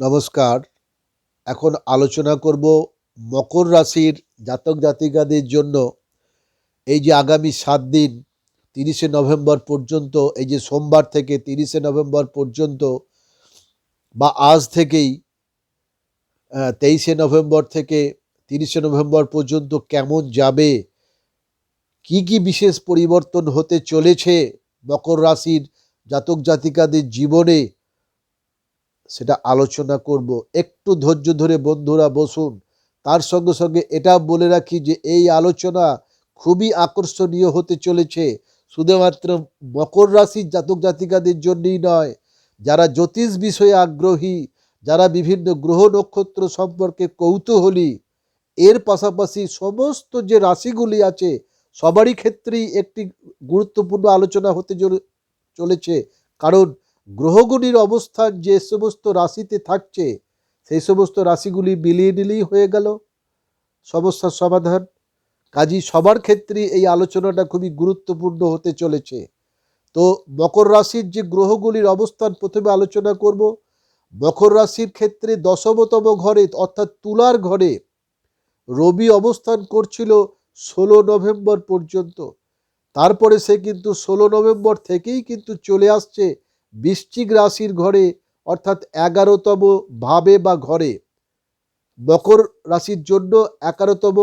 নমস্কার। এখন আলোচনা করব মকর রাশির জাতক জাতিকাদের জন্য। এই যে আগামী সাত দিন, তিরিশে নভেম্বর পর্যন্ত, এই যে সোমবার থেকে তিরিশে নভেম্বর পর্যন্ত বা আজ থেকেই তেইশে নভেম্বর থেকে তিরিশে নভেম্বর পর্যন্ত কেমন যাবে? কি কি বিশেষ পরিবর্তন হতে চলেছে মকর রাশির জাতক জাতিকাদের জীবনে? সেটা আলোচনা করব। একটু ধৈর্য ধরে বন্ধুরা বসুন। তার সঙ্গে সঙ্গে এটা বলে রাখি যে এই আলোচনা খুবই আকর্ষণীয় হতে চলেছে। শুধুমাত্র মকর রাশির জাতক জাতিকাদের জন্যই নয়, যারা জ্যোতিষ বিষয়ে আগ্রহী, যারা বিভিন্ন গ্রহ নক্ষত্র সম্পর্কে কৌতূহলী, এর পাশাপাশি সমস্ত যে রাশিগুলি আছে, সবারই ক্ষেত্রেই একটি গুরুত্বপূর্ণ আলোচনা হতে চলে- চলেছে। কারণ গ্রহগুলির অবস্থান যে সমস্ত রাশিতে থাকছে, সেই সমস্ত রাশিগুলি মিলিয়ে নিলেই হয়ে গেল। সমস্যার সমাধান। কাজী সবার ক্ষেত্রে এই আলোচনাটা খুবই গুরুত্বপূর্ণ হতে চলেছে। তো মকর রাশির যে গ্রহগুলির অবস্থান প্রথমে আলোচনা করব। মকর রাশির ক্ষেত্রে দশমতম ঘরে অর্থাৎ তুলার ঘরে রবি অবস্থান করছিল ষোলো নভেম্বর পর্যন্ত। তারপরে সে কিন্তু ষোলো নভেম্বর থেকেই কিন্তু চলে আসছে বৃশ্চিক রাশির ঘরে, অর্থাৎ এগারোতম ভাবে বা ঘরে, মকর রাশির জন্য এগারোতম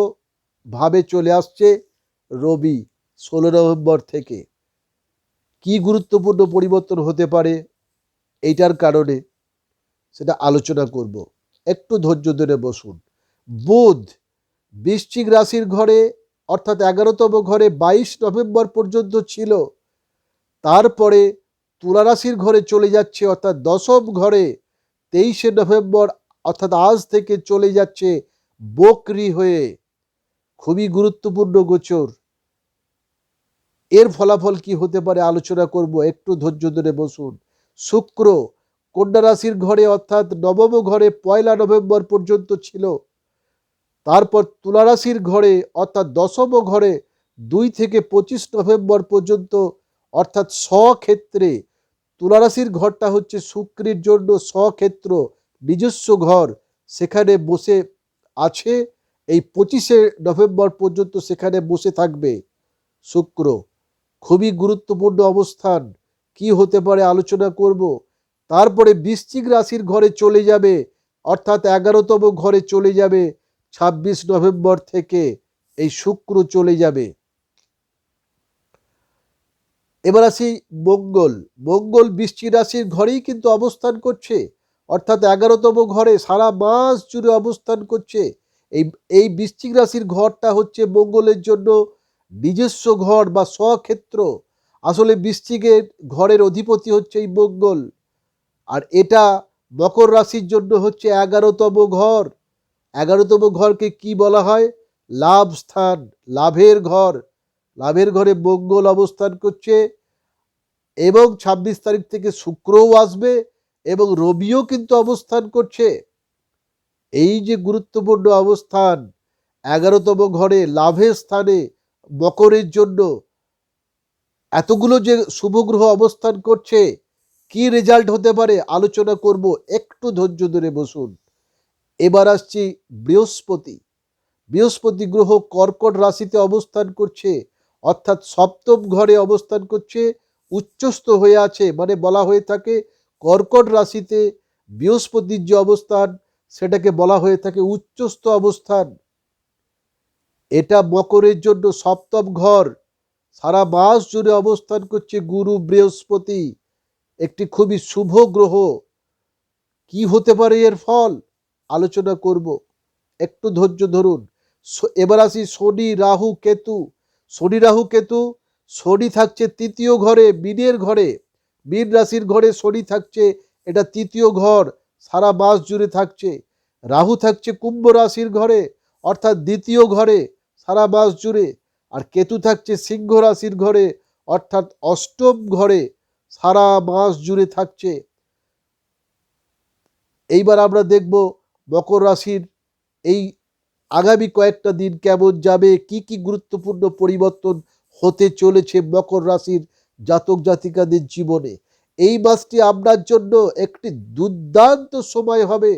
ভাবে চলে আসছে রবি ষোলো নভেম্বর থেকে। কি গুরুত্বপূর্ণ পরিবর্তন হতে পারে? এইটার কারণে সেটা আলোচনা করব। একটু ধৈর্য ধরে বসুন। বুধ বৃশ্চিক রাশির ঘরে, অর্থাৎ এগারোতম ঘরে বাইশ নভেম্বর পর্যন্ত ছিল। তারপরে তুলা রাশির ঘরে চলে যাচ্ছে, অর্থাৎ দশম ঘরে তেইশে নভেম্বর, অর্থাৎ আজ থেকে চলে যাচ্ছে বকরি হয়ে। খুবই গুরুত্বপূর্ণ গোচর। এর ফলাফল কি হতে পারে আলোচনা করব, একটু ধৈর্য ধরে বসুন। শুক্র, কন্যা রাশির ঘরে, অর্থাৎ নবম ঘরে পয়লা নভেম্বর পর্যন্ত ছিল। তারপর তুলা রাশির ঘরে, অর্থাৎ দশম ঘরে দুই থেকে পঁচিশ নভেম্বর পর্যন্ত, অর্থাৎ স্বক্ষেত্রে তুলারাশির ঘরটা হচ্ছে শুক্রের জন্য স্বক্ষেত্র, নিজস্ব ঘর। সেখানে বসে আছে, এই পঁচিশে নভেম্বর পর্যন্ত সেখানে বসে থাকবে শুক্র। খুবই গুরুত্বপূর্ণ অবস্থান। কি হতে পারে আলোচনা করব। তারপরে বৃশ্চিক রাশির ঘরে চলে যাবে, অর্থাৎ এগারোতম ঘরে চলে যাবে, ছাব্বিশ নভেম্বর থেকে এই শুক্র চলে যাবে। এবার আসি মঙ্গল। মঙ্গল বৃষ্টি রাশির ঘরেই কিন্তু অবস্থান করছে। অর্থাৎ এগারোতম ঘরে সারা মাস জুড়ে অবস্থান করছে। এই এই বৃশ্চিক রাশির ঘরটা হচ্ছে মঙ্গলের জন্য নিজস্ব ঘর বা স্বক্ষেত্র। আসলে বৃশ্চিকের ঘরের অধিপতি হচ্ছে এই মঙ্গল। আর এটা মকর রাশির জন্য হচ্ছে এগারোতম ঘর। এগারোতম ঘরকে কি বলা হয়? লাভ স্থান, লাভের ঘর। লাভের ঘরে মঙ্গল অবস্থান করছে এবং ছাব্বিশ তারিখ থেকে শুক্রও আসবে এবং রবিও কিন্তু অবস্থান করছে। এই যে গুরুত্বপূর্ণ অবস্থান, এগারোতম ঘরে লাভের স্থানে মকরের জন্য এতগুলো যে শুভগ্রহ অবস্থান করছে, কি রেজাল্ট হতে পারে আলোচনা করব, একটু ধৈর্য ধরে বসুন। এবার আসছি বৃহস্পতি। বৃহস্পতি গ্রহ কর্কট রাশিতে অবস্থান করছে। অর্থাৎ সপ্তম ঘরে অবস্থান করছে, উচ্চস্থ হয়ে আছে মানে বলা হয়ে থাকে কর্কট রাশিতে বৃহস্পতির যে অবস্থান, সেটাকে বলা হয়ে থাকে উচ্চস্থ অবস্থান। এটা মকরের জন্য সপ্তম ঘর। সারা মাস জুড়ে অবস্থান করছে গুরু বৃহস্পতি। একটি খুবই শুভ গ্রহ। কি হতে পারে এর ফল? আলোচনা করব। একটু ধৈর্য ধরুন। এবার আসি শনি, রাহু, কেতু। শনি রাহু কেতু, শনি থাকছে তৃতীয় ঘরে, বীরের ঘরে, বীর রাশির ঘরে শনি থাকছে, এটা তৃতীয় ঘর, সারা মাস জুড়ে থাকছে। রাহু থাকছে কুম্ভ রাশির ঘরে, অর্থাৎ দ্বিতীয় ঘরে, সারা মাস জুড়ে। আর কেতু থাকছে সিংহ রাশির ঘরে, অর্থাৎ অষ্টম ঘরে, সারা মাস জুড়ে থাকছে। এইবার আমরা দেখব মকর রাশির এই আগামী কয়েকটা দিন কেমন যাবে? কি কি গুরুত্বপূর্ণ পরিবর্তন হতে চলেছে মকর রাশির জাতক জাতিকাদের জীবনে? এই মাসটি আপনার জন্য একটি দুর্দান্ত সময় হবে।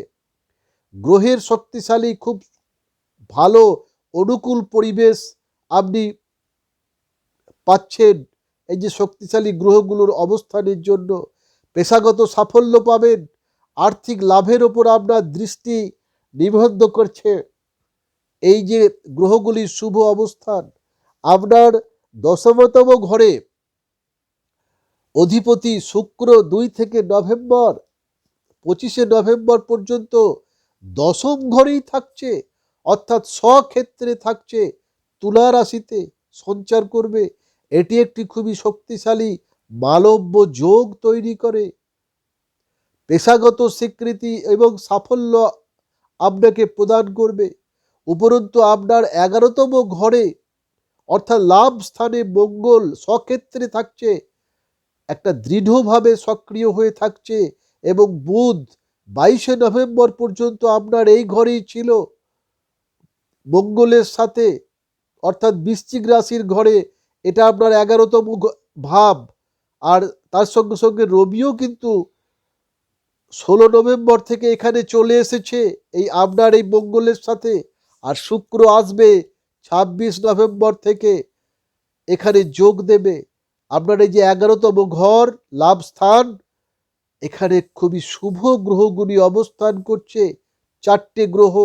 গ্রহের শক্তিশালী, খুব ভালো, অনুকূল পরিবেশ আপনি পাচ্ছেন। এই যে শক্তিশালী গ্রহগুলোর অবস্থানের জন্য পেশাগত সাফল্য পাবেন। আর্থিক লাভের ওপর আপনার দৃষ্টি নিবদ্ধ করছে। এই যে গ্রহগুলির শুভ অবস্থান, আপনার দশমতম ঘরে অধিপতি শুক্র দুই থেকে নভেম্বর, পঁচিশে নভেম্বর পর্যন্ত দশম ঘরেই থাকছে, অর্থাৎ স্বক্ষেত্রে থাকছে, তুলা রাশিতে সঞ্চার করবে। এটি একটি খুবই শক্তিশালী মালব্য যোগ তৈরি করে। পেশাগত স্বীকৃতি এবং সাফল্য আপনাকে প্রদান করবে। উপরন্তু আপনার এগারোতম ঘরে, অর্থাৎ লাভ স্থানে মঙ্গল স্বক্ষেত্রে থাকছে, একটা দৃঢ়ভাবে সক্রিয় হয়ে থাকছে এবং বুধ বাইশে নভেম্বর পর্যন্ত আপনার এই ঘরেই ছিল। মঙ্গলের সাথে, অর্থাৎ বৃশ্চিক রাশির ঘরে, এটা আপনার এগারোতম ভাব। আর তার সঙ্গে সঙ্গে রবিও কিন্তু ষোলো নভেম্বর থেকে এখানে চলে এসেছে, এই আপনার এই মঙ্গলের সাথে। আর শুক্র আসবে ছাব্বিশ নভেম্বর থেকে। এখানে যোগ দেবে। আপনার এই যে এগারোতম ঘর, লাভ স্থান, এখানে খুবই শুভ গ্রহগুলি অবস্থান করছে, চারটে গ্রহ।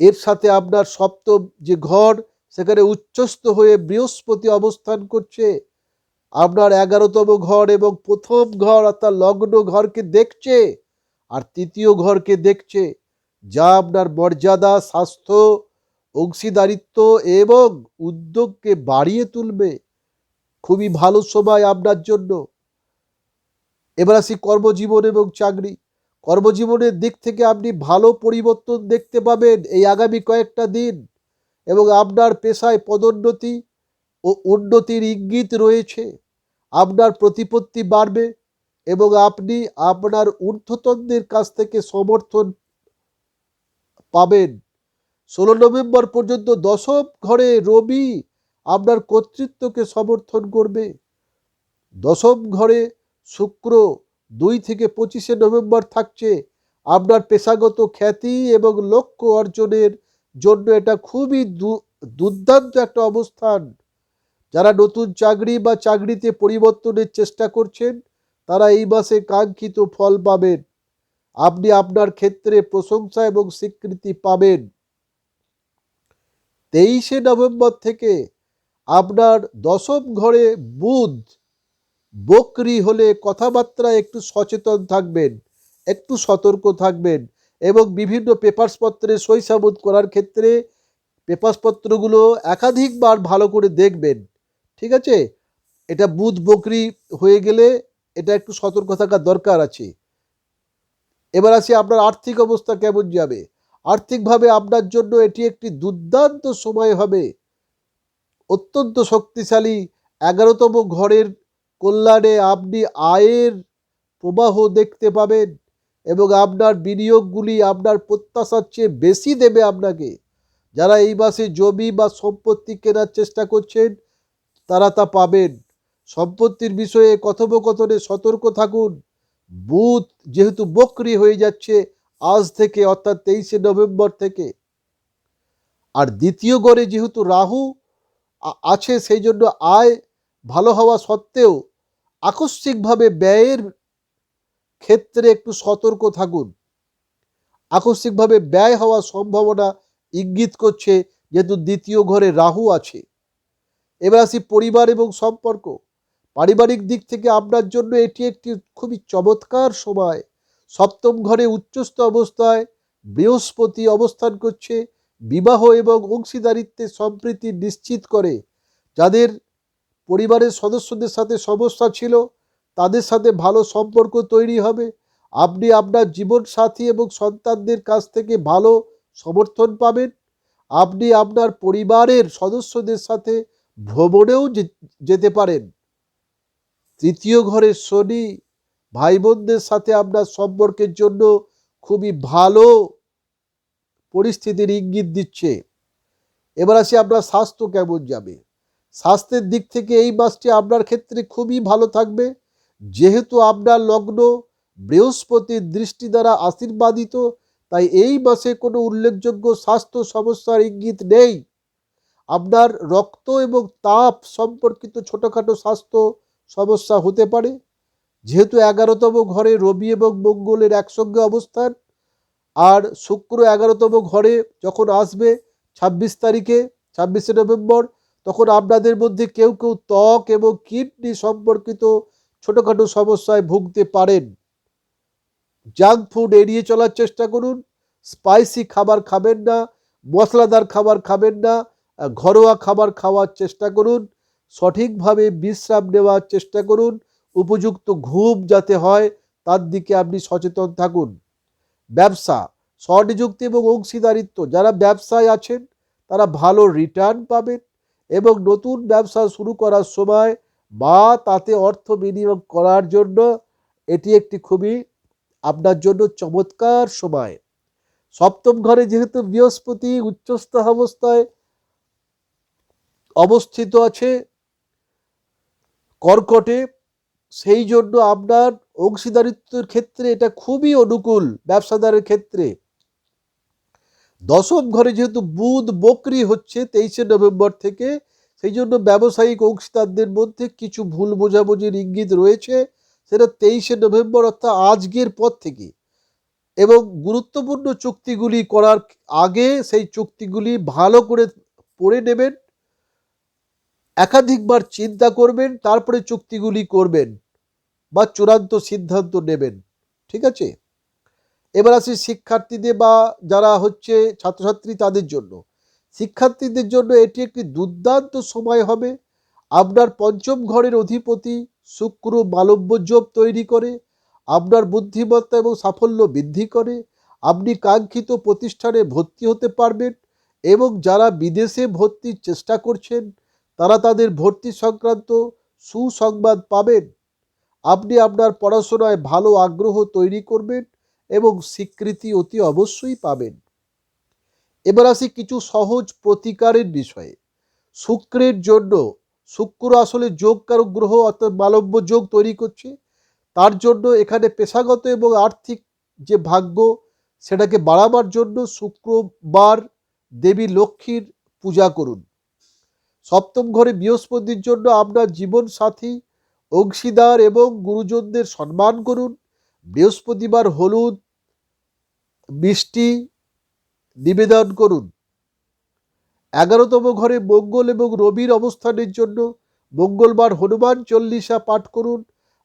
এর সাথে আপনার সপ্তম যে ঘর, সেখানে উচ্চস্থ হয়ে বৃহস্পতি অবস্থান করছে। আপনার এগারোতম ঘর এবং প্রথম ঘর অর্থাৎ লগ্ন ঘরকে দেখছে, আর তৃতীয় ঘরকে দেখছে। যা আপনার মর্যাদা, স্বাস্থ্য, অংশীদারিত্ব এবং উদ্যোগকে বাড়িয়ে তুলবে। খুবই ভালো সময় আপনার জন্য। এবার আসি কর্মজীবন এবং চাকরি। কর্মজীবনের দিক থেকে আপনি ভালো পরিবর্তন দেখতে পাবেন এই আগামী কয়েকটা দিন এবং আপনার পেশায় পদোন্নতি ও উন্নতির ইঙ্গিত রয়েছে। আপনার প্রতিপত্তি বাড়বে এবং আপনি আপনার ঊর্ধ্বতনদের কাছ থেকে সমর্থন পাবেন। ষোলো নভেম্বর পর্যন্ত দশম ঘরে রবি আপনার কর্তৃত্বকে সমর্থন করবে। দশম ঘরে শুক্র দুই থেকে পঁচিশে নভেম্বর থাকছে আপনার পেশাগত খ্যাতি এবং লক্ষ্য অর্জনের জন্য এটা খুবই দুর্দান্ত একটা অবস্থান। যারা নতুন চাকরি বা চাকরিতে পরিবর্তনের চেষ্টা করছেন, তারা এই মাসে কাঙ্ক্ষিত ফল পাবেন। আপনি আপনার ক্ষেত্রে প্রশংসা এবং স্বীকৃতি পাবেন। তেইশে নভেম্বর থেকে আপনার দশম ঘরে বুধ, বকরি হলে কথাবার্তায় একটু সচেতন থাকবেন, একটু সতর্ক থাকবেন এবং বিভিন্ন পেপারস পত্রে সইসাবুত করার ক্ষেত্রে পেপারস পত্রগুলো একাধিকবার ভালো করে দেখবেন। ঠিক আছে? এটা বুধ, বকরি হয়ে গেলে এটা একটু সতর্ক থাকার দরকার আছে। এবার আসি আপনার আর্থিক অবস্থা কেমন যাবে? আর্থিকভাবে আপনার জন্য এটি একটি দুর্দান্ত সময় হবে। অত্যন্ত শক্তিশালী এগারোতম ঘরের কল্যাণে আপনি আয়ের প্রবাহ দেখতে পাবেন এবং আপনার বিনিয়োগগুলি আপনার প্রত্যাশার চেয়ে বেশি দেবে আপনাকে। যারা এই মাসে জমি বা সম্পত্তি কেনার চেষ্টা করছেন, তারা তা পাবেন। সম্পত্তির বিষয়ে কথোপকথনে সতর্ক থাকুন। বুধ যেহেতু বকরি হয়ে যাচ্ছে আজ থেকে অর্থাৎ তেইশে নভেম্বর থেকে। আর দ্বিতীয় গড়ে যেহেতু রাহু আছে, সেই জন্য আয় ভালো হওয়া সত্ত্বেও আকস্মিকভাবে ব্যয়ের ক্ষেত্রে একটু সতর্ক থাকুন। আকস্মিকভাবে ব্যয় হওয়ার সম্ভাবনা ইঙ্গিত করছে যেহেতু দ্বিতীয় ঘরে রাহু আছে। এবার আসি পরিবার এবং সম্পর্ক। পারিবারিক দিক থেকে আপনার জন্য এটি একটি খুবই চমৎকার সময়। সপ্তম ঘরে উচ্চস্থ অবস্থায় বৃহস্পতি অবস্থান করছে, বিবাহ এবং অংশীদারিত্বের সম্প্রীতি নিশ্চিত করে। যাদের পরিবারের সদস্যদের সাথে সমস্যা ছিল, তাদের সাথে ভালো সম্পর্ক তৈরি হবে। আপনি আপনার জীবনসাথী এবং সন্তানদের কাছ থেকে ভালো সমর্থন পাবেন। আপনি আপনার পরিবারের সদস্যদের সাথে ভ্রমণেও যেতে পারেন। তৃতীয় ঘরের শনি ভাই বোনদের সাথে আপনার সম্পর্কের জন্য খুবই ভালো পরিস্থিতির ইঙ্গিত দিচ্ছে। এবার আসি আপনার স্বাস্থ্য কেমন যাবে? স্বাস্থ্যের দিক থেকে এই মাসটি আপনার ক্ষেত্রে খুবই ভালো থাকবে। যেহেতু আপনার লগ্ন বৃহস্পতির দৃষ্টি দ্বারা আশীর্বাদিত, তাই এই মাসে কোনো উল্লেখযোগ্য স্বাস্থ্য সমস্যার ইঙ্গিত নেই। আপনার রক্ত এবং তাপ সম্পর্কিত ছোটোখাটো স্বাস্থ্য সমস্যা হতে পারে। যেহেতু এগারোতম ঘরে রবি এবং মঙ্গলের একসঙ্গে অবস্থান, আর শুক্র এগারোতম ঘরে যখন আসবে ছাব্বিশ তারিখে, ছাব্বিশে নভেম্বর, তখন আপনাদের মধ্যে কেউ কেউ ত্বক এবং কিডনি সম্পর্কিত ছোটোখাটো সমস্যায় ভুগতে পারেন। জাঙ্ক ফুড এড়িয়ে চলার চেষ্টা করুন। স্পাইসি খাবার খাবেন না, মশলাদার খাবার খাবেন না, ঘরোয়া খাবার খাওয়ার চেষ্টা করুন। সঠিকভাবে বিশ্রাম নেওয়ার চেষ্টা করুন, উপযুক্ত ঘুম যাতে হয় তার দিকে আপনি সচেতন থাকুন। ব্যবসা, স্বনিযুক্তি এবং অংশীদারিত্ব, যারা ব্যবসায় আছেন, তারা ভালো রিটার্ন পাবেন এবং নতুন ব্যবসা শুরু করার সময় বা তাতে অর্থ বিনিয়োগ করার জন্য এটি একটি খুবই আপনার জন্য চমৎকার সময়। সপ্তম ঘরে যেহেতু বৃহস্পতি উচ্চস্থ অবস্থায় অবস্থিত আছে কর্কটে, সেই জন্য আপনার অংশীদারিত্বের ক্ষেত্রে এটা খুবই অনুকূল, ব্যবসাদারের ক্ষেত্রে। দশম ঘরে যেহেতু বুধ বকরি হচ্ছে তেইশে নভেম্বর থেকে, সেই জন্য ব্যবসায়িক অংশীদারদের মধ্যে কিছু ভুল বোঝাবুঝির ইঙ্গিত রয়েছে, সেটা তেইশে নভেম্বর অর্থাৎ আজকের পর থেকে। এবং গুরুত্বপূর্ণ চুক্তিগুলি করার আগে সেই চুক্তিগুলি ভালো করে পড়ে নেবেন একাধিকবার চিন্তা করবেন, তারপরে চুক্তিগুলি করবেন বা চূড়ান্ত সিদ্ধান্ত নেবেন। ঠিক আছে? এবার আসি শিক্ষার্থীদের বা যারা হচ্ছে ছাত্রছাত্রী তাদের জন্য। শিক্ষার্থীদের জন্য এটি একটি দুর্দান্ত সময় হবে। আপনার পঞ্চম ঘরের অধিপতি শুক্র মালব্য তৈরি করে, আপনার বুদ্ধিমত্তা এবং সাফল্য বৃদ্ধি করে, আপনি কাঙ্ক্ষিত প্রতিষ্ঠানে ভর্তি হতে পারবেন এবং যারা বিদেশে ভর্তির চেষ্টা করছেন তারা তাদের ভর্তি সংক্রান্ত সুসংবাদ পাবেন। আপনি আপনার পড়াশোনায় ভালো আগ্রহ তৈরি করবেন এবং স্বীকৃতি অতি অবশ্যই পাবেন। এবার আসি কিছু সহজ প্রতিকারের বিষয়ে। শুক্রের জন্য শুক্র আসলে যোগ যোগকারক গ্রহ অর্থাৎ মালব্য যোগ তৈরি করছে। তার জন্য এখানে পেশাগত এবং আর্থিক যে ভাগ্য, সেটাকে বাড়াবার জন্য শুক্রবার দেবী লক্ষ্মীর পূজা করুন। সপ্তম ঘরে বৃহস্পতির জন্য আপনার জীবন সাথী অংশীদার এবং গুরুজনদের সম্মান করুন। বৃহস্পতিবার হলুদ, মিষ্টি নিবেদন করুন। এগারোতম ঘরে মঙ্গল এবং রবির অবস্থানের জন্য মঙ্গলবার হনুমান চল্লিশা পাঠ করুন।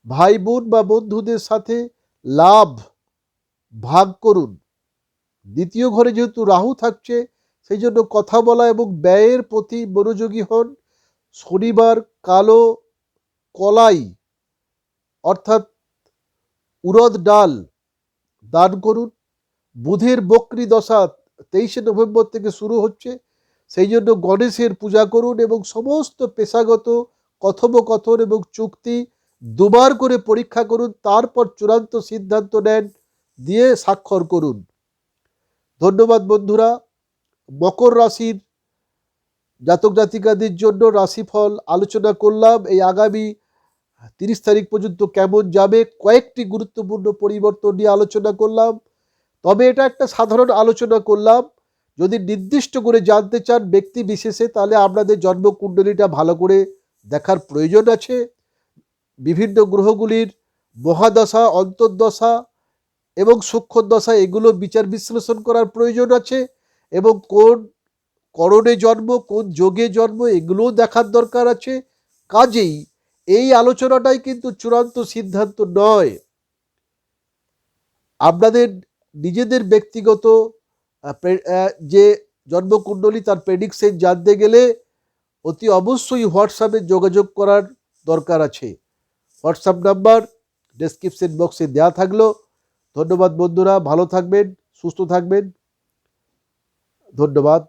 ভাই বোন বা বন্ধুদের সাথে লাভ ভাগ করুন। দ্বিতীয় ঘরে যেহেতু রাহু থাকছে সেই জন্য কথা বলা এবং ব্যয়ের প্রতি মনোযোগী হন। শনিবার কালো কলাই, অর্থাৎ উড়দ ডাল দান করুন। বুধের বক্রি দশা তেইশে নভেম্বর থেকে শুরু হচ্ছে। সেই জন্য গণেশের পূজা করুন এবং সমস্ত পেশাগত কথোপকথন এবং চুক্তি দুবার করে পরীক্ষা করুন, তারপর চূড়ান্ত সিদ্ধান্ত নেন, দিয়ে স্বাক্ষর করুন। ধন্যবাদ বন্ধুরা। মকর রাশির জাতক জাতিকাদের জন্য রাশিফল আলোচনা করলাম। এই আগামী তিরিশ তারিখ পর্যন্ত কেমন যাবে? কয়েকটি গুরুত্বপূর্ণ পরিবর্তন নিয়ে আলোচনা করলাম। তবে এটা একটা সাধারণ আলোচনা করলাম। যদি নির্দিষ্ট করে জানতে চান ব্যক্তি বিশেষে, তাহলে আপনাদের জন্মকুণ্ডলীটা ভালো করে দেখার প্রয়োজন আছে। বিভিন্ন গ্রহগুলির মহাদশা, অন্তর্দশা এবং সূক্ষ্মদশা এগুলো বিচার বিশ্লেষণ করার প্রয়োজন আছে। এবং কোন করণে জন্ম, কোন যোগে জন্ম, এগুলোও দেখার দরকার আছে। কাজেই এই আলোচনাটাই কিন্তু চূড়ান্ত সিদ্ধান্ত নয়। আপনাদের নিজেদের ব্যক্তিগত যে জন্মকুণ্ডলী তার প্রেডিকশন জানতে গেলে অতি অবশ্যই হোয়াটসঅ্যাপে যোগাযোগ করার দরকার আছে। হোয়াটসঅ্যাপ নাম্বার ডেসক্রিপশন বক্সে দেওয়া থাকল। ধন্যবাদ বন্ধুরা, ভালো থাকবেন, সুস্থ থাকবেন। ধন্যবাদ।